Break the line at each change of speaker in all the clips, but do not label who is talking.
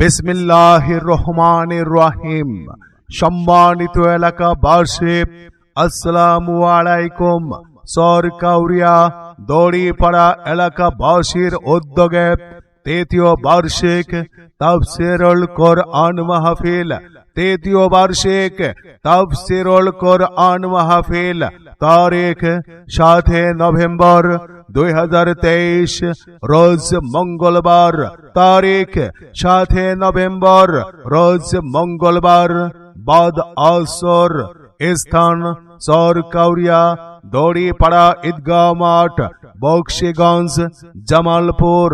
বিসমিল্লাহ রহমান রাহিম। সম্মানিত এলাকাবাসী আসসালামু আলাইকুম। সরকাউরিয়া, দড়িপাড়া এলাকাবাসীর উদ্যোগে তৃতীয় বার্ষিক তাফসিরুল কোরআন মাহফিল, তৃতীয় বার্ষিক তাফসিরুল কোরআন মাহফিল, তারিখ সাথে নভেম্বর দুই হাজার তেইশ রোজ মঙ্গলবার তারিখ, সাথে নভেম্বর, রোজ মঙ্গলবার, বাদ আসর, স্থান সর কাউরিয়া দড়িপাড়া ঈদগাহ মাঠ, বক্সিগঞ্জ, জামালপুর,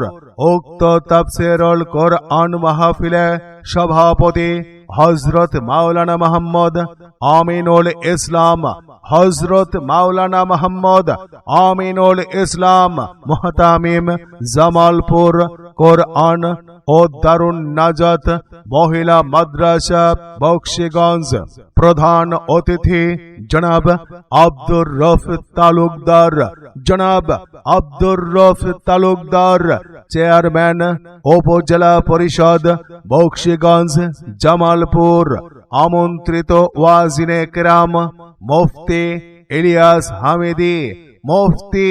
উক্ত তাফসিরুল কোরআন মাহফিলে সভাপতি হজরত মাওলানা মোহাম্মদ আমিনুল ইসলাম হজরত মাওলানা মোহাম্মদ আমিনুল ইসলাম, মোহতামিম জামালপুর, কোরআন ও দারুণ নাজাত, মহিলা মাদ্রাসা, বক্সিগঞ্জ। প্রধান অতিথি জনাব আব্দুর রফ তালুকদার। জনাব আব্দুর রফ তালুকদার চেয়ারম্যান, উপজেলা পরিষদ, বক্সিগঞ্জ, জামালপুর, আমন্ত্রিত ওয়াজিনে কেরাম, মুফতি ইলিয়াস হামিদি, মুফতি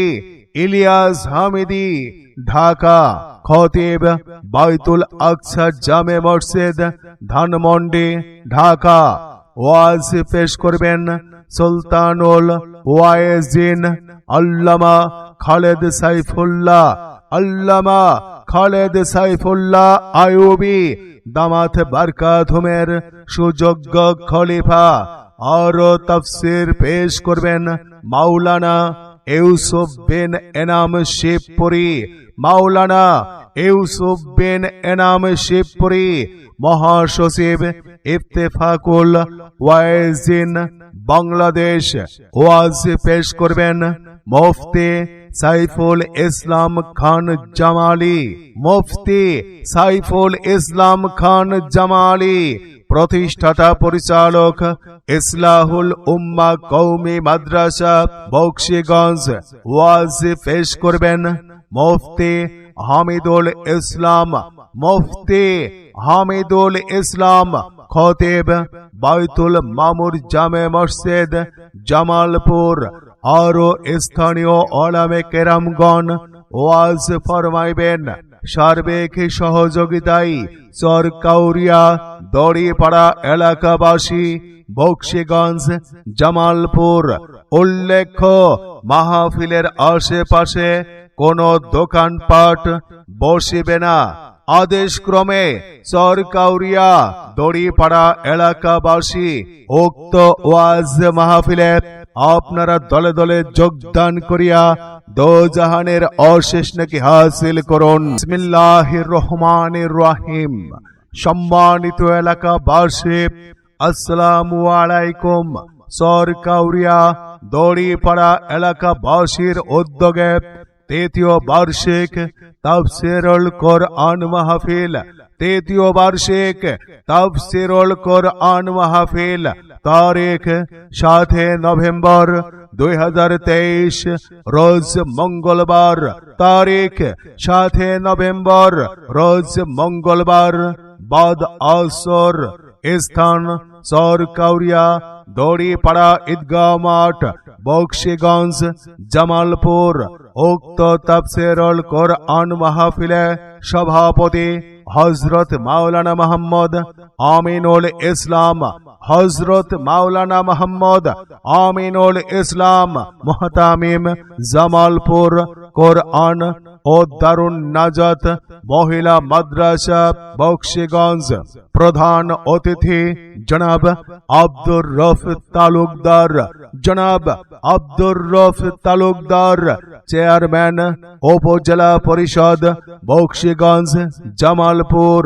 ইলিয়াস হামিদি, ঢাকা, খতিব বাইতুল আকসা জামে মসজিদ, ধানমন্ডি, ঢাকা। ওয়াজ পেশ করবেন সুলতানুল ওয়াইজিন আল্লামা খালেদ সাইফুল্লাহ। আল্লামা খালেদ সাইফুল্লাহ আয়ুবি দামাত বারকাথুমের সুযোগ্য খলিফা আরও তফসির পেশ করবেন মাওলানা ইউসুফ বিন এনাম শিবপুরি। মাওলানা ইউসুফ বিন এনাম শিবপুরি, মহাসচিব ইফতেফাকুল ওয়াইজিন, বাংলাদেশ। ওয়াজ পেশ করবেন মুফতি সাইফুল ইসলাম খান জামালি, মুফতি সাইফুল ইসলাম খান জামালি, প্রতিষ্ঠাতা পরিচালক ইসলাহুল উম্মা কৌমি মাদ্রাসা বক্সিগঞ্জ। ওয়াজ পেশ করবেন মুফতি হামিদুল ইসলাম। মুফতি হামিদুল ইসলাম খতিব বাইতুল মামুর জামে মসজিদ জামালপুর। আরও স্থানীয় অলামে কেরামগণ ওয়াজ ফরমাইবেন। সার্বিক সহযোগিতায় চরকাউরিয়া, দড়িপাড়া এলাকাবাসী, বক্সিগঞ্জ, জামালপুর উল্লেখ্য, মাহফিলের আশেপাশে কোনো দোকানপাট বসিবে না। আদেশ ক্রমে সরকাউরিয়া দড়িপাড়া এলাকাবাসী উক্ত ওয়াজ মাহফিলে আপনারা দলে দলে যোগদান করিয়া দোজাহানের অশেষ নাকি হাসিল করুন। বিসমিল্লাহির রহমানির রহিম। সম্মানিত এলাকাবাসী, আসসালামু আলাইকুম। সরকাউরিয়া, দড়িপাড়া এলাকাবাসীর উদ্যোগে তৃতীয় বার্ষিক তাফসিরুল কোরআন মাহফিল তৃতীয় বার্ষিক তাফসিরুল কোরআন মাহফিল তারিখ সাথে নভেম্বর দুই রোজ মঙ্গলবার তারিখ সাথে নভেম্বর, রোজ মঙ্গলবার, বাদ আসর স্থান সর কাউরিয়া দড়িপাড়া ঈদগাহ মাঠ, বক্সিগঞ্জ, জামালপুর। উক্ত তাফসিরুল কোরআন মাহফিলে সভাপতি হজরত মাওলানা মোহাম্মদ আমিনুল ইসলাম হজরত মাওলানা মোহাম্মদ আমিনুল ইসলাম, মোহতামিম জামালপুর, কোরআন ও দারুণ নাজাত, মহিলা মাদ্রাসা, বক্সিগঞ্জ। প্রধান অতিথি জনাব আব্দুর রফ তালুকদার। জনাব আব্দুর রফ তালুকদার চেয়ারম্যান, উপজেলা পরিষদ, বক্সিগঞ্জ, জামালপুর,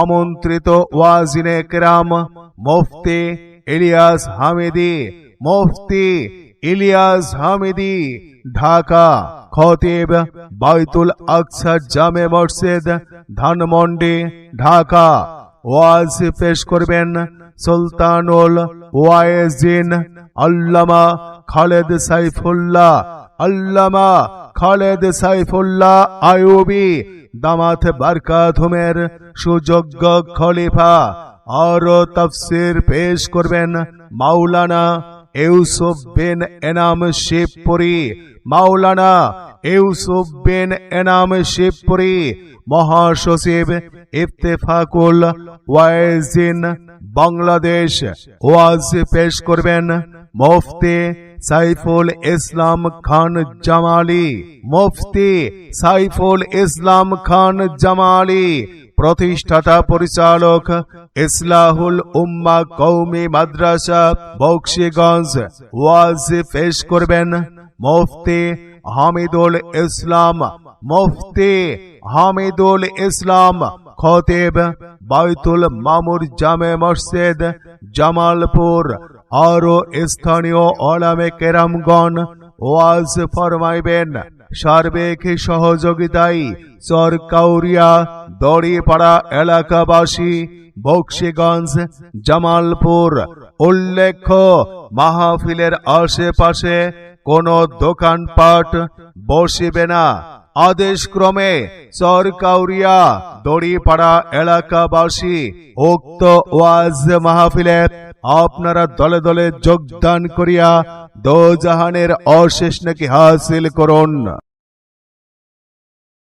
আমন্ত্রিত ওয়াজিনে কেরাম, মুফতি ইলিয়াস হামিদি, মুফতি ইলিয়াস হামিদি, ঢাকা, খতিব বাইতুল আকসা জামে মসজিদ, ধানমন্ডি, ঢাকা। ওয়াজ পেশ করবেন সুলতানুল ওয়াইজিন আল্লামা খালেদ সাইফুল্লাহ। আল্লামা খালেদ সাইফুল্লাহ আইয়ুবি, দামাত বারকাথুমের সুযোগ্য খলিফা আরও তফসির পেশ করবেন মাওলানা ইউসুফ বিন এনাম শিবপুরি। মাওলানা ইউসুফ বিন এনাম শিবপুরি, মহাসচিব ইফতেফাকুল ওয়াইজিন, বাংলাদেশ ওয়াজ পেশ করবেন মুফতি সাইফুল ইসলাম খান জামালি, মুফতি সাইফুল ইসলাম খান জামালি, প্রতিষ্ঠাতা পরিচালক ইসলাহুল উম্মা কৌমি মাদ্রাসা বক্সিগঞ্জ। ওয়াজ পেশ করবেন মুফতি হামিদুল ইসলাম। মুফতি হামিদুল ইসলাম খতিব বাইতুল মামুর জামে মসজিদ জামালপুর। আরও স্থানীয় অলামে কেরামগণ ওয়াজ ফরমাইবেন। সার্বিক সহযোগিতায় চরকাউরিয়া, দড়িপাড়া এলাকাবাসী, বক্সিগঞ্জ, জামালপুর উল্লেখ্য, মাহফিলের আশেপাশে কোনো দোকানপাট বসিবে না। আদেশ ক্রমে সরকাউরিয়া দড়িপাড়া এলাকাবাসী উক্ত ওয়াজ মাহফিলে আপনারা দলে দলে যোগদান করিয়া দোজাহানের অশেষ নাকি হাসিল করুন।